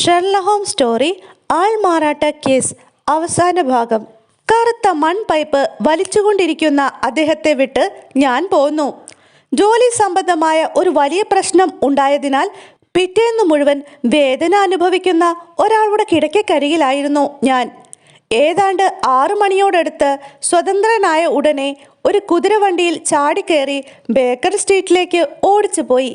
ഷെർല ഹോം സ്റ്റോറി ആൾമാറാട്ട കേസ് അവസാന ഭാഗം. കറുത്ത മൺപൈപ്പ് വലിച്ചുകൊണ്ടിരിക്കുന്ന അദ്ദേഹത്തെ വിട്ട് ഞാൻ പോന്നു. ജോലി സംബന്ധമായ ഒരു വലിയ പ്രശ്നം ഉണ്ടായതിനാൽ പിറ്റേന്ന് മുഴുവൻ വേദന അനുഭവിക്കുന്ന ഒരാളുടെ കിടക്കക്കരികിലായിരുന്നു ഞാൻ. ഏതാണ്ട് ആറു മണിയോടടുത്ത് സ്വതന്ത്രനായ ഉടനെ ഒരു കുതിരവണ്ടിയിൽ ചാടിക്കയറി ബേക്കർ സ്ട്രീറ്റിലേക്ക് ഓടിച്ചു പോയി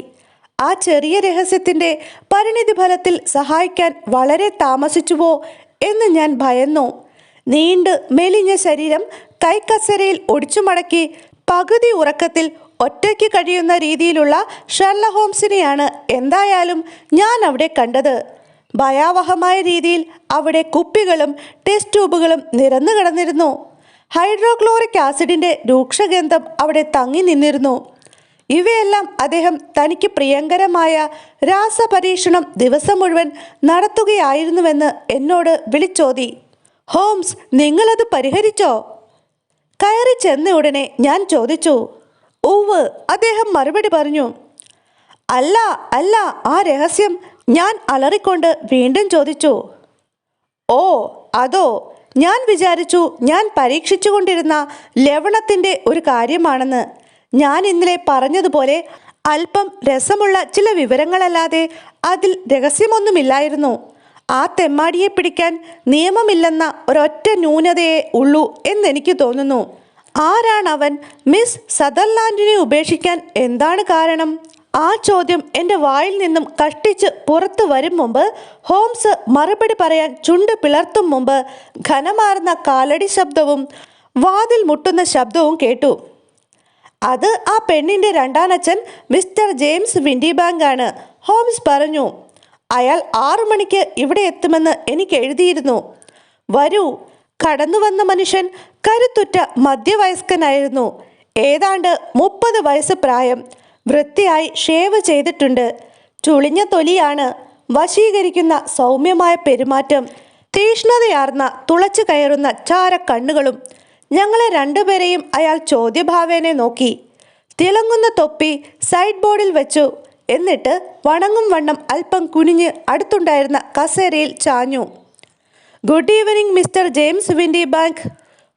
ആ ചെറിയ രഹസ്യത്തിന്റെ പരിണിതി ഫലത്തിൽ സഹായിക്കാൻ വളരെ താമസിച്ചുവോ എന്ന് ഞാൻ ഭയന്നു. നീണ്ട് മെലിഞ്ഞ ശരീരം കൈക്കസരയിൽ ഒടിച്ചു മടക്കി പകുതി ഉറക്കത്തിൽ ഒറ്റയ്ക്ക് കഴിയുന്ന രീതിയിലുള്ള ഷെർല ഹോംസിനെയാണ് എന്തായാലും ഞാൻ അവിടെ കണ്ടത്. ഭയാവഹമായ രീതിയിൽ അവിടെ കുപ്പികളും ടെസ്റ്റ് ട്യൂബുകളും നിരന്നു കിടന്നിരുന്നു. ഹൈഡ്രോക്ലോറിക് ആസിഡിന്റെ രൂക്ഷഗന്ധം അവിടെ തങ്ങി നിന്നിരുന്നു. ഇവയെല്ലാം അദ്ദേഹം തനിക്ക് പ്രിയങ്കരമായ രാസപരീക്ഷണം ദിവസം മുഴുവൻ നടത്തുകയായിരുന്നുവെന്ന് എന്നോട് വിളിച്ചോതി. ഹോംസ് നിങ്ങളത് പരിഹരിച്ചോ? കയറി ചെന്ന ഉടനെ ഞാൻ ചോദിച്ചു. ഉവ് അദ്ദേഹം മറുപടി പറഞ്ഞു. അല്ല അല്ല ആ രഹസ്യം ഞാൻ അലറിക്കൊണ്ട് വീണ്ടും ചോദിച്ചു. ഓ അതോ? ഞാൻ വിചാരിച്ചു ഞാൻ പരീക്ഷിച്ചുകൊണ്ടിരുന്ന ലവണത്തിന്റെ ഒരു കാര്യമാണെന്ന്. ഞാൻ ഇന്നലെ പറഞ്ഞതുപോലെ അല്പം രസമുള്ള ചില വിവരങ്ങളല്ലാതെ അതിൽ രഹസ്യമൊന്നുമില്ലായിരുന്നു. ആ തെമ്മാടിയെ പിടിക്കാൻ നിയമമില്ലെന്ന ഒരൊറ്റ ന്യൂനതയെ ഉള്ളൂ എന്നെനിക്ക് തോന്നുന്നു. ആരാണ് അവൻ മിസ് സദർലാൻഡിനെ ഉപേക്ഷിക്കാൻ എന്താണ് കാരണം? ആ ചോദ്യം എന്റെ വായിൽ നിന്നും കഷ്ടിച്ച് പുറത്തു വരും മുമ്പ് ഹോംസ് മറുപടി പറയാൻ ചുണ്ട് പിളർത്തും മുമ്പ് ഘനമാർന്ന കാലടി ശബ്ദവും വാതിൽ മുട്ടുന്ന ശബ്ദവും കേട്ടു. അത് ആ പെണ്ണിന്റെ രണ്ടാനച്ഛൻ മിസ്റ്റർ ജെയിംസ് വിൻഡിബാങ്ക് ആണ് ഹോംസ് പറഞ്ഞു അയാൾ ആറു മണിക്ക് ഇവിടെ എത്തുമെന്ന് എനിക്ക് എഴുതിയിരുന്നു. വരൂ കടന്നു വന്ന മനുഷ്യൻ കരുത്തുറ്റ മധ്യവയസ്കനായിരുന്നു. ഏതാണ്ട് മുപ്പത് വയസ്സ് പ്രായം. വൃത്തിയായി ഷേവ് ചെയ്തിട്ടുണ്ട്. ചുളിഞ്ഞ തൊലിയാണ്. വശീകരിക്കുന്ന സൗമ്യമായ പെരുമാറ്റം. തീഷ്ണതയാർന്ന തുളച്ചു കയറുന്ന ചാര കണ്ണുകളും ഞങ്ങളെ രണ്ടുപേരെയും അയാൾ ചോദ്യഭാവേനെ നോക്കി. തിളങ്ങുന്ന തൊപ്പി സൈഡ് ബോർഡിൽ വെച്ചു. എന്നിട്ട് വണങ്ങും വണ്ണം അല്പം കുനിഞ്ഞ് അടുത്തുണ്ടായിരുന്ന കസേരയിൽ ചാഞ്ഞു. Good evening mister James Windibank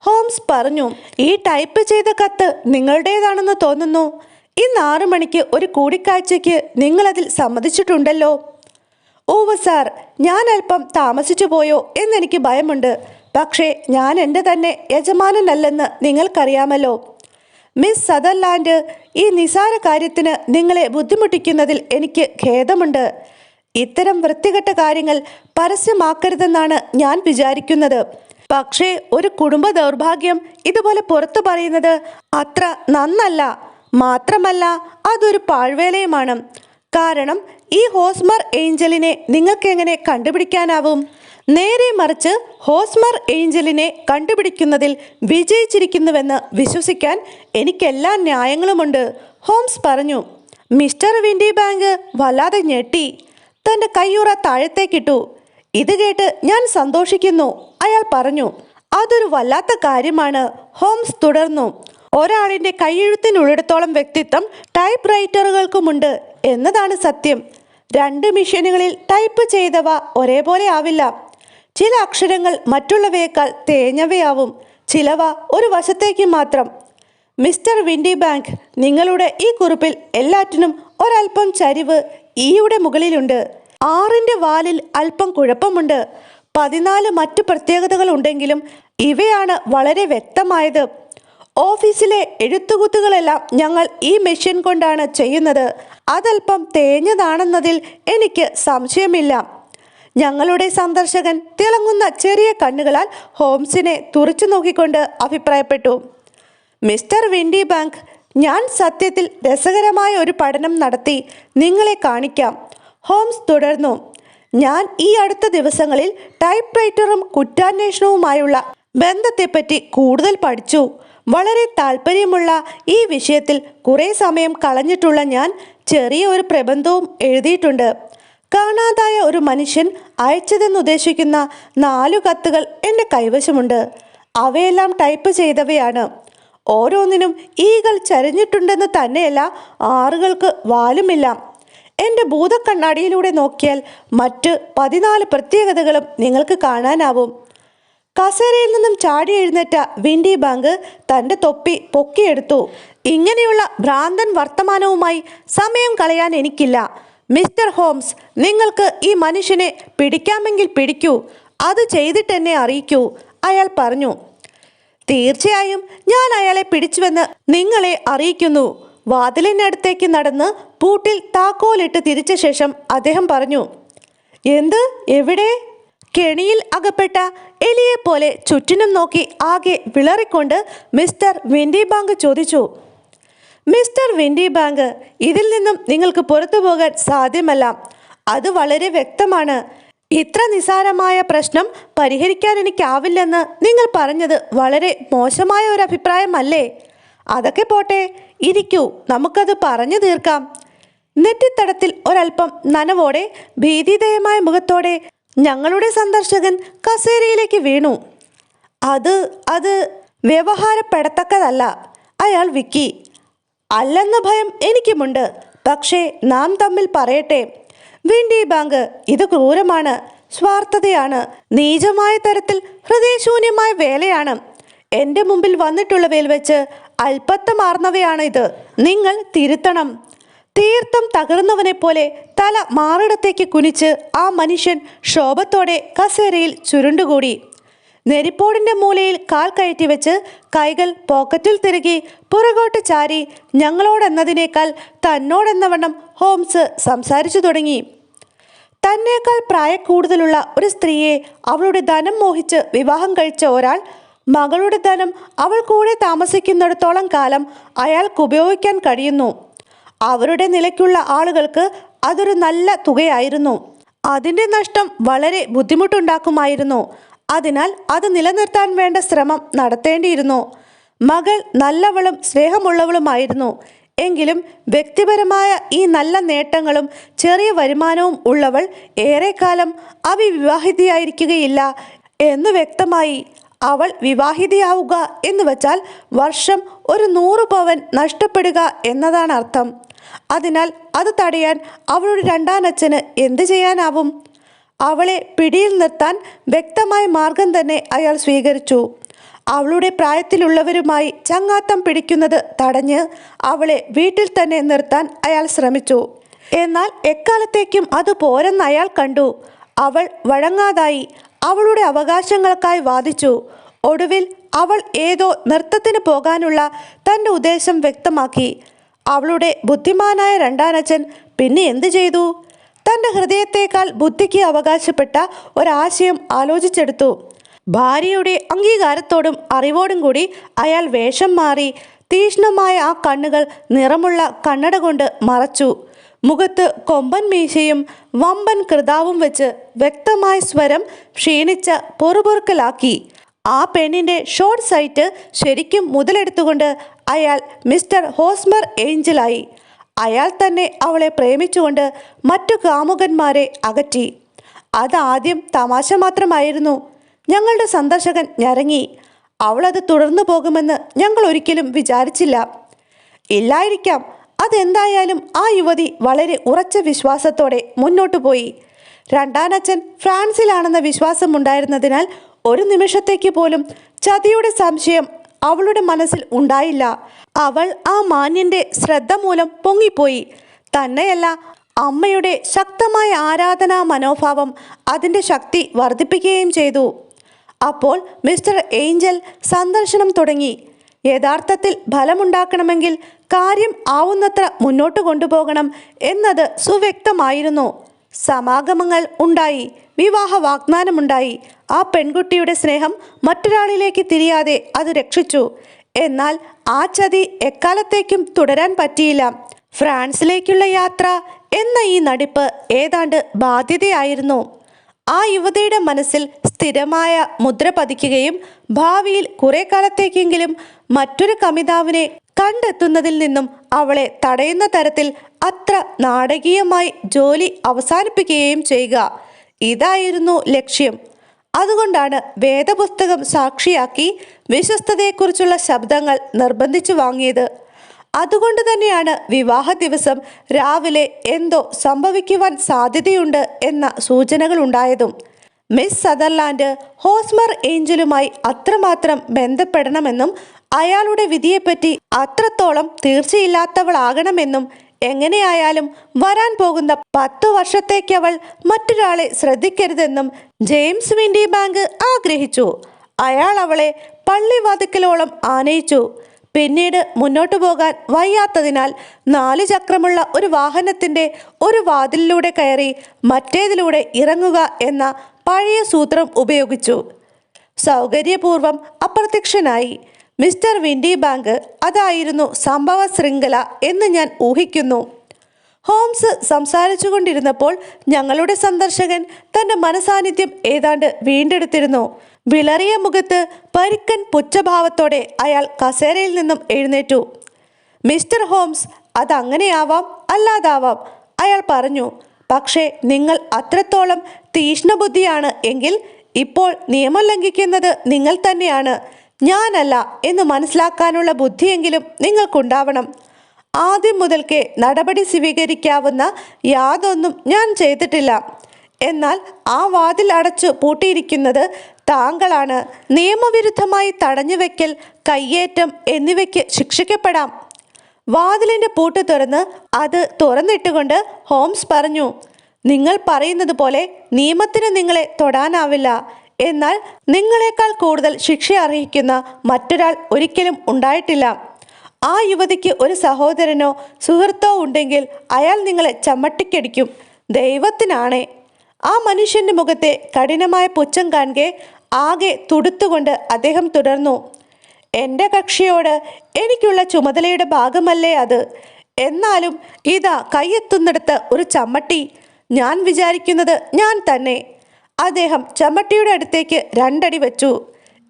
Holmes പറഞ്ഞു ഈ ടൈപ്പ് ചെയ്ത കത്ത് നിങ്ങളുടേതാണെന്ന് തോന്നുന്നു. ഇന്ന് ആറു മണിക്ക് ഒരു കൂടിക്കാഴ്ചയ്ക്ക് നിങ്ങളതിൽ സമ്മതിച്ചിട്ടുണ്ടല്ലോ. ഓവ് സാർ ഞാൻ അല്പം താമസിച്ചു പോയോ എന്നെനിക്ക് ഭയമുണ്ട്. പക്ഷേ ഞാൻ എന്റെ തന്നെ യജമാനനല്ലെന്ന് നിങ്ങൾക്കറിയാമല്ലോ. മിസ് സദർലാൻഡ് ഈ നിസാര കാര്യത്തിന് നിങ്ങളെ ബുദ്ധിമുട്ടിക്കുന്നതിൽ എനിക്ക് ഖേദമുണ്ട്. ഇത്തരം വൃത്തികെട്ട കാര്യങ്ങൾ പരസ്യമാക്കരുതെന്നാണ് ഞാൻ വിചാരിക്കുന്നത്. പക്ഷേ ഒരു കുടുംബ ദൗർഭാഗ്യം ഇതുപോലെ പുറത്തു പറയുന്നത് അത്ര നന്നല്ല. മാത്രമല്ല അതൊരു പാഴ്വേലയുമാണ്. കാരണം ഈ ഹോസ്മർ ഏഞ്ചലിനെ നിങ്ങൾക്ക് എങ്ങനെ കണ്ടുപിടിക്കാനാവും? നേരെ മറിച്ച് ഹോസ്മർ ഏഞ്ചലിനെ കണ്ടുപിടിക്കുന്നതിൽ വിജയിച്ചിരിക്കുന്നുവെന്ന് വിശ്വസിക്കാൻ എനിക്കെല്ലാ ന്യായങ്ങളുമുണ്ട്. ഹോംസ് പറഞ്ഞു മിസ്റ്റർ വിൻഡി ബാങ്ക് വല്ലാതെ ഞെട്ടി. തന്റെ കയ്യുറ താഴത്തേക്കിട്ടു. ഇത് കേട്ട് ഞാൻ സന്തോഷിക്കുന്നു അയാൾ പറഞ്ഞു. അതൊരു വല്ലാത്ത കാര്യമാണ് ഹോംസ് തുടർന്നു. ഒരാളിന്റെ കൈയെഴുത്തിനുള്ളിടത്തോളം വ്യക്തിത്വം ടൈപ്പ് റൈറ്ററുകൾക്കുമുണ്ട് എന്നതാണ് സത്യം. രണ്ട് മിഷനുകളിൽ ടൈപ്പ് ചെയ്തവ ഒരേപോലെ ആവില്ല. ചില അക്ഷരങ്ങൾ മറ്റുള്ളവയേക്കാൾ തേഞ്ഞവയാവും. ചിലവ ഒരു വശത്തേക്ക് മാത്രം. മിസ്റ്റർ വിൻഡി ബാങ്ക് നിങ്ങളുടെ ഈ കുറിപ്പിൽ എല്ലാറ്റിനും ഒരൽപ്പം ചരിവ് ഈയുടെ മുകളിലുണ്ട്. ആറിന്റെ വാലിൽ അല്പം കുഴപ്പമുണ്ട്. പതിനാല് മറ്റു പ്രത്യേകതകൾ ഉണ്ടെങ്കിലും ഇവയാണ് വളരെ വ്യക്തമായത്. ഓഫീസിലെ എഴുത്തുകുത്തുകളെല്ലാം ഞങ്ങൾ ഈ മെഷീൻ കൊണ്ടാണ് ചെയ്യുന്നത്. അതല്പം തേഞ്ഞതാണെന്നതിൽ എനിക്ക് സംശയമില്ല. ഞങ്ങളുടെ സന്ദർശകൻ തിളങ്ങുന്ന ചെറിയ കണ്ണുകളാൽ ഹോംസിനെ തുറച്ചു നോക്കിക്കൊണ്ട് അഭിപ്രായപ്പെട്ടു. മിസ്റ്റർ വിൻഡി ബാങ്ക് ഞാൻ സത്യത്തിൽ രസകരമായ ഒരു പഠനം നടത്തി നിങ്ങളെ കാണിക്കാം. ഹോംസ് തുടർന്നു. ഞാൻ ഈ അടുത്ത ദിവസങ്ങളിൽ ടൈപ്പ് റൈറ്ററും കുറ്റാന്വേഷണവുമായുള്ള ബന്ധത്തെപ്പറ്റി കൂടുതൽ പഠിച്ചു. വളരെ താല്പര്യമുള്ള ഈ വിഷയത്തിൽ കുറേ സമയം കളഞ്ഞിട്ടുള്ള ഞാൻ ചെറിയ ഒരു പ്രബന്ധവും എഴുതിയിട്ടുണ്ട്. കാണാതായ ഒരു മനുഷ്യൻ അയച്ചതെന്നുദ്ദേശിക്കുന്ന നാലു കത്തുകൾ എന്റെ കൈവശമുണ്ട്. അവയെല്ലാം ടൈപ്പ് ചെയ്തവയാണ്. ഓരോന്നിനും ഈകൾ ചരിഞ്ഞിട്ടുണ്ടെന്ന് തന്നെയല്ല ആറുകൾക്ക് വാലുമില്ല. എന്റെ ഭൂതക്കണ്ണാടിയിലൂടെ നോക്കിയാൽ മറ്റ് പതിനാല് പ്രത്യേകതകളും നിങ്ങൾക്ക് കാണാനാവും. കസേരയിൽ നിന്നും ചാടി എഴുന്നേറ്റ വിൻഡി ബാങ്ക് തന്റെ തൊപ്പി പൊക്കിയെടുത്തു. ഇങ്ങനെയുള്ള ഭ്രാന്തൻ വർത്തമാനവുമായി സമയം കളയാൻ എനിക്കില്ല. മിസ്റ്റർ ഹോംസ് നിങ്ങൾക്ക് ഈ മനുഷ്യനെ പിടിക്കാമെങ്കിൽ പിടിക്കൂ. അത് ചെയ്തിട്ടെന്നെ അറിയിക്കൂ. അയാൾ പറഞ്ഞു തീർച്ചയായും ഞാൻ അയാളെ പിടിച്ചുവെന്ന് നിങ്ങളെ അറിയിക്കുന്നു. വാതിലിനടുത്തേക്ക് നടന്ന് പൂട്ടിൽ താക്കോലിട്ട് തിരിച്ച ശേഷം അദ്ദേഹം പറഞ്ഞു എന്ത്? എവിടെ? കെണിയിൽ അകപ്പെട്ട എലിയെപ്പോലെ ചുറ്റിനും നോക്കി ആകെ വിളറിക്കൊണ്ട് മിസ്റ്റർ വിൻഡി ബാങ്ക് ചോദിച്ചു മിസ്റ്റർ വിൻഡി ബാങ്ക് ഇതിൽ നിന്നും നിങ്ങൾക്ക് പുറത്തു പോകാൻ സാധ്യമല്ല. അത് വളരെ വ്യക്തമാണ്. ഇത്ര നിസാരമായ പ്രശ്നം പരിഹരിക്കാൻ എനിക്കാവില്ലെന്ന് നിങ്ങൾ പറഞ്ഞത് വളരെ മോശമായ ഒരു അഭിപ്രായമല്ലേ? അതൊക്കെ പോട്ടെ ഇരിക്കൂ നമുക്കത് പറഞ്ഞു തീർക്കാം. നെറ്റിത്തടത്തിൽ ഒരൽപ്പം നനവോടെ ഭീതിദയമായ മുഖത്തോടെ ഞങ്ങളുടെ സന്ദർശകൻ കസേരയിലേക്ക് വീണു. അത് അത് വ്യവഹാരപ്പെടത്തക്കതല്ല. അയാൾ വിക്കി. അല്ലെന്ന ഭയം എനിക്കുമുണ്ട്. പക്ഷേ നാം തമ്മിൽ പറയട്ടെ. വിൻഡി ബാങ്ക് ഇത് ക്രൂരമാണ്. സ്വാർത്ഥതയാണ്. നീചമായ തരത്തിൽ ഹൃദയശൂന്യമായ വേലയാണ്. എന്റെ മുമ്പിൽ വന്നിട്ടുള്ളവയിൽ വെച്ച് അല്പത്തമാർന്നവയാണ് ഇത് നിങ്ങൾ തിരുത്തണം. തീർത്ഥം തകർന്നവനെ പോലെ തല മാറിടത്തേക്ക് കുനിച്ച് ആ മനുഷ്യൻ ക്ഷോഭത്തോടെ കസേരയിൽ ചുരുണ്ടുകൂടി. നെരിപ്പോടിന്റെ മൂലയിൽ കാൽ കയറ്റി വെച്ച് കൈകൾ പോക്കറ്റിൽ തിരുകി പുറകോട്ട് ചാരി ഞങ്ങളോടെന്നതിനേക്കാൾ തന്നോടെന്നവണ്ണം ഹോംസ് സംസാരിച്ചു തുടങ്ങി. തന്നേക്കാൾ പ്രായക്കൂടുതലുള്ള ഒരു സ്ത്രീയെ അവളുടെ ധനം മോഹിച്ച് വിവാഹം കഴിച്ച ഒരാൾ മകളുടെ ധനം അവൾ കൂടെ താമസിക്കുന്നിടത്തോളം കാലം അയാൾക്ക് ഉപയോഗിക്കാൻ കഴിയുന്നു. അവരുടെ നിലയ്ക്കുള്ള ആളുകൾക്ക് അതൊരു നല്ല തുകയായിരുന്നു. അതിന്റെ നഷ്ടം വളരെ ബുദ്ധിമുട്ടുണ്ടാക്കുമായിരുന്നു. അതിനാൽ അത് നിലനിർത്താൻ വേണ്ട ശ്രമം നടത്തേണ്ടിയിരുന്നു. മകൾ നല്ലവളും സ്നേഹമുള്ളവളുമായിരുന്നു. എങ്കിലും വ്യക്തിപരമായ ഈ നല്ല നേട്ടങ്ങളും ചെറിയ വരുമാനവും ഉള്ളവൾ ഏറെക്കാലം അവിവാഹിതയായിരിക്കുകയില്ല എന്ന് വ്യക്തമായി അവൾ വിവാഹിതയാവുക എന്ന് വച്ചാൽ വർഷം ഒരു നൂറ് പവൻ നഷ്ടപ്പെടുക എന്നതാണ് അർത്ഥം. അതിനാൽ അത് തടയാൻ അവളുടെ രണ്ടാനച്ഛന് എന്ത് ചെയ്യാനാവും? അവളെ പിടിയിൽ നിർത്താൻ വ്യക്തമായ മാർഗം തന്നെ അയാൾ സ്വീകരിച്ചു. അവളുടെ പ്രായത്തിലുള്ളവരുമായി ചങ്ങാത്തം പിടിക്കുന്നത് തടഞ്ഞ് അവളെ വീട്ടിൽ തന്നെ നിർത്താൻ അയാൾ ശ്രമിച്ചു. എന്നാൽ എക്കാലത്തേക്കും അത് പോരെന്ന് അയാൾ കണ്ടു. അവൾ വഴങ്ങാതായി അവളുടെ അവകാശങ്ങൾക്കായി വാദിച്ചു. ഒടുവിൽ അവൾ ഏതോ നൃത്തത്തിന് പോകാനുള്ള തന്റെ ഉദ്ദേശം വ്യക്തമാക്കി. അവളുടെ ബുദ്ധിമാനായ രണ്ടാനച്ഛൻ പിന്നെ എന്തു ചെയ്തു? തന്റെ ഹൃദയത്തേക്കാൾ ബുദ്ധിക്ക് അവകാശപ്പെട്ട ഒരാശയം ആലോചിച്ചെടുത്തു. ഭാര്യയുടെ അംഗീകാരത്തോടും അറിവോടും കൂടി അയാൾ വേഷം മാറി തീഷ്ണമായ ആ കണ്ണുകൾ നിറമുള്ള കണ്ണട കൊണ്ട് മറച്ചു. മുഖത്ത് കൊമ്പൻ മീശയും വമ്പൻ കൃതാവും വെച്ച് വ്യക്തമായ സ്വരം ക്ഷീണിച്ച പൊറുപൊറുക്കലാക്കി. ആ പെണ്ണിന്റെ ഷോർട്ട് സൈറ്റ് ശരിക്കും മുതലെടുത്തുകൊണ്ട് അയാൾ മിസ്റ്റർ ഹോസ്മർ ഏഞ്ചലായി. അയാൾ തന്നെ അവളെ പ്രേമിച്ചുകൊണ്ട് മറ്റു കാമുകന്മാരെ അകറ്റി. അതാദ്യം തമാശ മാത്രമായിരുന്നു. ഞങ്ങളുടെ സന്ദർശകൻ ഞരങ്ങി. അവളത് തുടർന്നു പോകുമെന്ന് ഞങ്ങൾ ഒരിക്കലും വിചാരിച്ചില്ല. ഇല്ലായിരിക്കാം. അതെന്തായാലും ആ യുവതി വളരെ ഉറച്ച വിശ്വാസത്തോടെ മുന്നോട്ടു പോയി. രണ്ടാനച്ഛൻ ഫ്രാൻസിലാണെന്ന വിശ്വാസമുണ്ടായിരുന്നതിനാൽ ഒരു നിമിഷത്തേക്ക് പോലും ചതിയുടെ സംശയം അവളുടെ മനസ്സിൽ ഉണ്ടായില്ല. അവൾ ആ മാന്യന്റെ ശ്രദ്ധ മൂലം പൊങ്ങിപ്പോയി. തന്നെയല്ല അമ്മയുടെ ശക്തമായ ആരാധനാ മനോഭാവം അതിന്റെ ശക്തി വർദ്ധിപ്പിക്കുകയും ചെയ്തു. അപ്പോൾ മിസ്റ്റർ ഏഞ്ചൽ സന്ദർശനം തുടങ്ങി. യഥാർത്ഥത്തിൽ ഫലമുണ്ടാക്കണമെങ്കിൽ കാര്യം ആവുന്നത്ര മുന്നോട്ട് കൊണ്ടുപോകണം എന്നത് സുവ്യക്തമായിരുന്നു. സമാഗമങ്ങൾ ഉണ്ടായി. വിവാഹ വാഗ്ദാനമുണ്ടായി ആ പെൺകുട്ടിയുടെ സ്നേഹം മറ്റൊരാളിലേക്ക് തിരിയാതെ അത് രക്ഷിച്ചു. എന്നാൽ ആ ചതി എക്കാലത്തേക്കും തുടരാൻ പറ്റിയില്ല. ഫ്രാൻസിലേക്കുള്ള യാത്ര എന്ന ഈ നടിപ്പ് ഏതാണ്ട് ബാധ്യതയായിരുന്നു. ആ യുവതിയുടെ മനസ്സിൽ സ്ഥിരമായ മുദ്ര പതിക്കുകയും ഭാവിയിൽ കുറെ കാലത്തേക്കെങ്കിലും മറ്റൊരു കമിതാവിനെ കണ്ടെത്തുന്നതിൽ നിന്നും അവളെ തടയുന്ന തരത്തിൽ അത്ര നാടകീയമായി ജോലി അവസാനിപ്പിക്കുകയും ചെയ്യുക. ഇതായിരുന്നു ലക്ഷ്യം. അതുകൊണ്ടാണ് വേദപുസ്തകം സാക്ഷിയാക്കി വിശ്വസ്തതയെക്കുറിച്ചുള്ള ശബ്ദങ്ങൾ നിർബന്ധിച്ചു വാങ്ങിയത്. അതുകൊണ്ട് തന്നെയാണ് വിവാഹ ദിവസം രാവിലെ എന്തോ സംഭവിക്കുവാൻ സാധ്യതയുണ്ട് എന്ന സൂചനകൾ ഉണ്ടായതും. മിസ് സദർലാൻഡ് ഹോസ്മർ ഏഞ്ചലുമായി അത്രമാത്രം ബന്ധപ്പെടണമെന്നും അയാളുടെ വിധിയെപ്പറ്റി അത്രത്തോളം തീർച്ചയില്ലാത്തവളാകണമെന്നും എങ്ങനെയായാലും വരാൻ പോകുന്ന പത്തു വർഷത്തേക്കവൾ മറ്റൊരാളെ ശ്രദ്ധിക്കരുതെന്നും ജെയിംസ് വിൻഡി ബാങ്ക് ആഗ്രഹിച്ചു. അയാൾ അവളെ പള്ളിവാതിക്കലോളം ആനയിച്ചു. പിന്നീട് മുന്നോട്ടു പോകാൻ വയ്യാത്തതിനാൽ നാല് ചക്രമുള്ള ഒരു വാഹനത്തിന്റെ ഒരു വാതിലിലൂടെ കയറി മറ്റേതിലൂടെ ഇറങ്ങുക എന്ന പഴയ സൂത്രം ഉപയോഗിച്ചു. സൗകര്യപൂർവം അപ്രത്യക്ഷനായി. മിസ്റ്റർ വിൻഡി ബാങ്ക് അതായിരുന്നു സംഭവ ശൃംഖല എന്ന് ഞാൻ ഊഹിക്കുന്നു. ഹോംസ് സംസാരിച്ചു കൊണ്ടിരുന്നപ്പോൾ ഞങ്ങളുടെ സന്ദർശകൻ തന്റെ മനസാന്നിധ്യം ഏതാണ്ട് വീണ്ടെടുത്തിരുന്നു. വിളറിയ മുഖത്ത് പരിക്കൻ പുച്ഛഭാവത്തോടെ അയാൾ കസേരയിൽ നിന്നും എഴുന്നേറ്റു. മിസ്റ്റർ ഹോംസ് അതങ്ങനെയാവാം അല്ലാതാവാം അയാൾ പറഞ്ഞു. പക്ഷേ നിങ്ങൾ അത്രത്തോളം തീഷ്ണബുദ്ധിയാണ് എങ്കിൽ ഇപ്പോൾ നിയമം ലംഘിക്കുന്നത് നിങ്ങൾ തന്നെയാണ്. ഞാനല്ല എന്ന് മനസ്സിലാക്കാനുള്ള ബുദ്ധിയെങ്കിലും നിങ്ങൾക്കുണ്ടാവണം. ആദ്യം മുതൽക്കേ നടപടി സ്വീകരിക്കാവുന്ന യാതൊന്നും ഞാൻ ചെയ്തിട്ടില്ല. എന്നാൽ ആ വാതിൽ അടച്ചു പൂട്ടിയിരിക്കുന്നത് താങ്കളാണ്. നിയമവിരുദ്ധമായി തടഞ്ഞുവെക്കൽ കയ്യേറ്റം എന്നിവയ്ക്ക് ശിക്ഷിക്കപ്പെടാം. വാതിലിന്റെ പൂട്ട് തുറന്ന് അത് തുറന്നിട്ടുകൊണ്ട് ഹോംസ് പറഞ്ഞു നിങ്ങൾ പറയുന്നത് പോലെ നിയമത്തിന് നിങ്ങളെ തൊടാനാവില്ല. എന്നാൽ നിങ്ങളെക്കാൾ കൂടുതൽ ശിക്ഷ അർഹിക്കുന്ന മറ്റൊരാൾ ഒരിക്കലും ഉണ്ടായിട്ടില്ല. ആ യുവതിക്ക് ഒരു സഹോദരനോ സുഹൃത്തോ ഉണ്ടെങ്കിൽ അയാൾ നിങ്ങളെ ചമ്മട്ടിക്കടിക്കും. ദൈവത്തിനാണേ. ആ മനുഷ്യന്റെ മുഖത്തെ കഠിനമായ പുച്ഛം കാണുകെ ആകെ തുടുത്തുകൊണ്ട് അദ്ദേഹം തുടർന്നു. എന്റെ കക്ഷിയോട് എനിക്കുള്ള ചുമതലയുടെ ഭാഗമല്ലേ അത്? എന്നാലും ഇതാ കൈയെത്തുന്നിടത്ത് ഒരു ചമ്മട്ടി. ഞാൻ വിചാരിക്കുന്നത് ഞാൻ തന്നെ. അദ്ദേഹം ചമ്മട്ടിയുടെ അടുത്തേക്ക് രണ്ടടി വെച്ചു.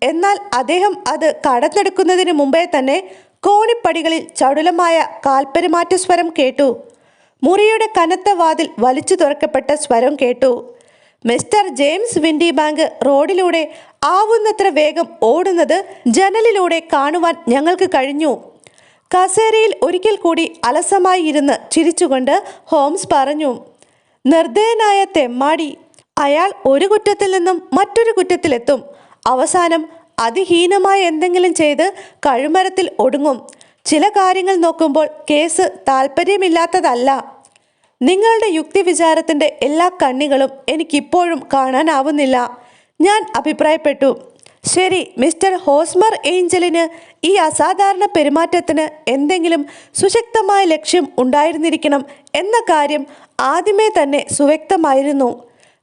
എന്നാൽ അദ്ദേഹം അത് കടന്നെടുക്കുന്നതിന് മുമ്പേ തന്നെ കോണിപ്പടികളിൽ ചടുലമായ കാൽപ്പെരുമാറ്റ സ്വരം കേട്ടു. മുറിയുടെ കനത്ത വാതിൽ വലിച്ചു തുറക്കപ്പെട്ട സ്വരം കേട്ടു. മിസ്റ്റർ ജെയിംസ് വിൻഡി ബാങ്ക് റോഡിലൂടെ ആവുന്നത്ര വേഗം ഓടുന്നത് ജനലിലൂടെ കാണുവാൻ ഞങ്ങൾക്ക് കഴിഞ്ഞു. കസേരയിൽ ഒരിക്കൽ കൂടി അലസമായി ഇരുന്ന് ചിരിച്ചുകൊണ്ട് ഹോംസ് പറഞ്ഞു നിർദ്ദയനായ തെമ്മാടി അയാൾ ഒരു കുറ്റത്തിൽ നിന്നും മറ്റൊരു കുറ്റത്തിലെത്തും അവസാനം അതിഹീനമായ എന്തെങ്കിലും ചെയ്ത് കഴുമരത്തിൽ ഒടുങ്ങും. ചില കാര്യങ്ങൾ നോക്കുമ്പോൾ കേസ് താല്പര്യമില്ലാത്തതല്ല നിങ്ങളുടെ യുക്തി വിചാരത്തിന്റെ എല്ലാ കണ്ണികളും എനിക്കിപ്പോഴും കാണാനാവുന്നില്ല. ഞാൻ അഭിപ്രായപ്പെട്ടു. ശരി മിസ്റ്റർ ഹോസ്മർ ഏഞ്ചലിന് ഈ അസാധാരണ പെരുമാറ്റത്തിന് എന്തെങ്കിലും സുശക്തമായ ലക്ഷ്യം ഉണ്ടായിരുന്നിരിക്കണം എന്ന കാര്യം ആദ്യമേ തന്നെ സുവ്യക്തമായിരുന്നു.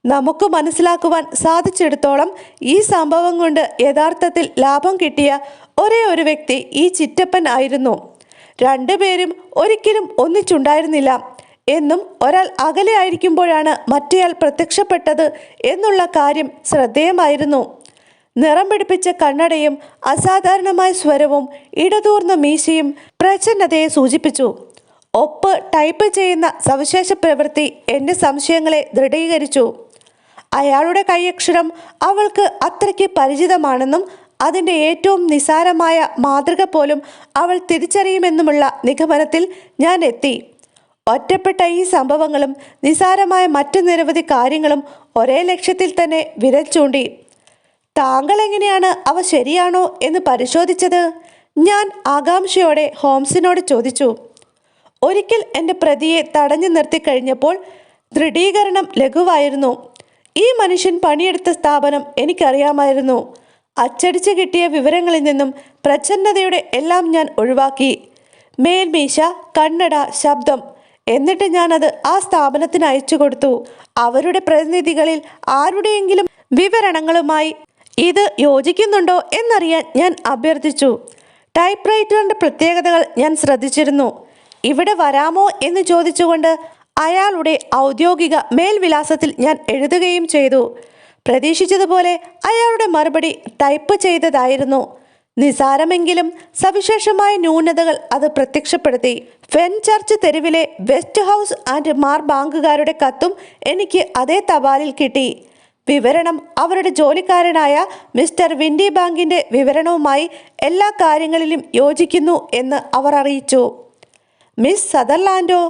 നമുക്ക് മനസ്സിലാക്കുവാൻ സാധിച്ചിടത്തോളം ഈ സംഭവം കൊണ്ട് യഥാർത്ഥത്തിൽ ലാഭം കിട്ടിയ ഒരേ ഒരു വ്യക്തി ഈ ചിറ്റപ്പൻ ആയിരുന്നു. രണ്ടുപേരും ഒരിക്കലും ഒന്നിച്ചുണ്ടായിരുന്നില്ല. എന്നും ഒരാൾ അകലെ ആയിരിക്കുമ്പോഴാണ് മറ്റേയാൾ പ്രത്യക്ഷപ്പെട്ടത് എന്നുള്ള കാര്യം ശ്രദ്ധേയമായിരുന്നു. നിറം പിടിപ്പിച്ച കണ്ണടയും അസാധാരണമായ സ്വരവും ഇടതൂർന്ന മീശയും പ്രച്ഛന്നതയെ സൂചിപ്പിച്ചു. ഒപ്പ് ടൈപ്പ് ചെയ്യുന്ന സവിശേഷ പ്രവൃത്തി എന്റെ സംശയങ്ങളെ ദൃഢീകരിച്ചു. അയാളുടെ കൈയക്ഷരം അവൾക്ക് അത്രയ്ക്ക് പരിചിതമാണെന്നും അതിന്റെ ഏറ്റവും നിസാരമായ മാതൃക പോലും അവൾ തിരിച്ചറിയുമെന്നുമുള്ള നിഗമനത്തിൽ ഞാൻ എത്തി. ഒറ്റപ്പെട്ട ഈ സംഭവങ്ങളും നിസാരമായ മറ്റു നിരവധി കാര്യങ്ങളും ഒരേ ലക്ഷ്യത്തിൽ തന്നെ വിരൽ ചൂണ്ടി. താങ്കൾ എങ്ങനെയാണ് അവ ശരിയാണോ എന്ന് പരിശോധിച്ചത്? ഞാൻ ആകാംക്ഷയോടെ ഹോംസിനോട് ചോദിച്ചു. ഒരിക്കൽ എന്റെ പ്രതിയെ തടഞ്ഞു നിർത്തി കഴിഞ്ഞപ്പോൾ ദൃഢീകരണം ലഘുവായിരുന്നു. ഈ മനുഷ്യൻ പണിയെടുത്ത സ്ഥാപനം എനിക്കറിയാമായിരുന്നു. അച്ചടിച്ച് കിട്ടിയ വിവരങ്ങളിൽ നിന്നും പ്രച്ഛന്നതയുടെ എല്ലാം ഞാൻ ഒഴിവാക്കി. മേൽമീശ കണ്ണട ശബ്ദം എന്നിട്ട് ഞാനത് ആ സ്ഥാപനത്തിന് അയച്ചു കൊടുത്തു. അവരുടെ പ്രതിനിധികളിൽ ആരുടെയെങ്കിലും വിവരണങ്ങളുമായി ഇത് യോജിക്കുന്നുണ്ടോ എന്നറിയാൻ ഞാൻ അഭ്യർത്ഥിച്ചു. ടൈപ്പ് റൈറ്ററിന്റെ പ്രത്യേകതകൾ ഞാൻ ശ്രദ്ധിച്ചിരുന്നു. ഇവിടെ വരാമോ എന്ന് ചോദിച്ചുകൊണ്ട് അയാളുടെ ഔദ്യോഗിക മേൽവിലാസത്തിൽ ഞാൻ എഴുതുകയും ചെയ്തു. പ്രതീക്ഷിച്ചതുപോലെ അയാളുടെ മറുപടി ടൈപ്പ് ചെയ്തതായിരുന്നു. നിസാരമെങ്കിലും സവിശേഷമായ ന്യൂനതകൾ അത് പ്രത്യക്ഷപ്പെടുത്തി. ഫെൻ ചർച്ച് തെരുവിലെ വെസ്റ്റ് ഹൗസ് ആൻഡ് മാർ ബാങ്കുകാരുടെ കത്തും എനിക്ക് അതേ തപാലിൽ കിട്ടി. വിവരണം അവരുടെ ജോലിക്കാരനായ മിസ്റ്റർ വിൻഡി ബാങ്കിന്റെ വിവരണവുമായി എല്ലാ കാര്യങ്ങളിലും യോജിക്കുന്നു എന്ന് അവർ അറിയിച്ചു. മിസ് സദർലാൻഡോ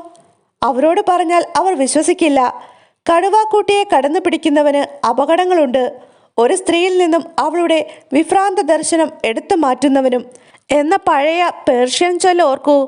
അവരോട് പറഞ്ഞാൽ അവർ വിശ്വസിക്കില്ല. കടുവാക്കൂട്ടിയെ കടന്നു പിടിക്കുന്നവന് അപകടങ്ങളുണ്ട്. ഒരു സ്ത്രീയിൽ നിന്നും അവളുടെ വിഭ്രാന്ത ദർശനം എടുത്തു മാറ്റുന്നവനും. എന്ന പഴയ പേർഷ്യൻ ചൊല്ല് ഓർക്കൂ.